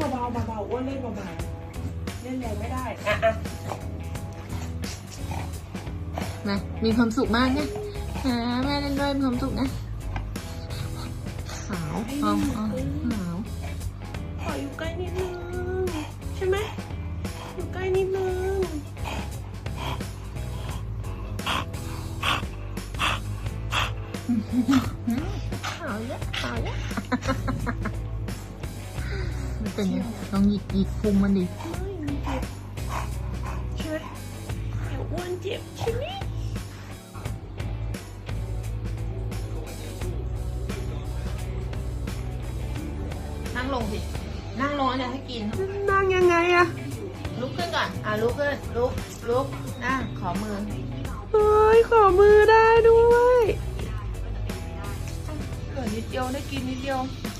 อ้วนเล่นเบาๆเล่นแรงไม่ได้อะอะนะมีความสุขมากนะหาแม่เล่นด้วยมีความสุขนะขาวเอาเอาขาวขออยู่ใกล้นิดนึงใช่ไหมอยู่ใกล้นิดนึงขาวเมันเป็นไงลองหยิกหยิกพุงมันดิไม่มีเจ็บใช่ไหมเดี๋ยวอ้วนเจ็บใช่ไหมนั่งลงสิ นั่งลงอันเนี้ยให้กิน นั่งยังไงอะลุกขึ้นก่อน อะลุกขึ้น ลุก ลุก นั่ง ขอมือ เฮ้ย ขอมือได้ด้วย เกิดนิดเดียวได้กินนิดเดียวอ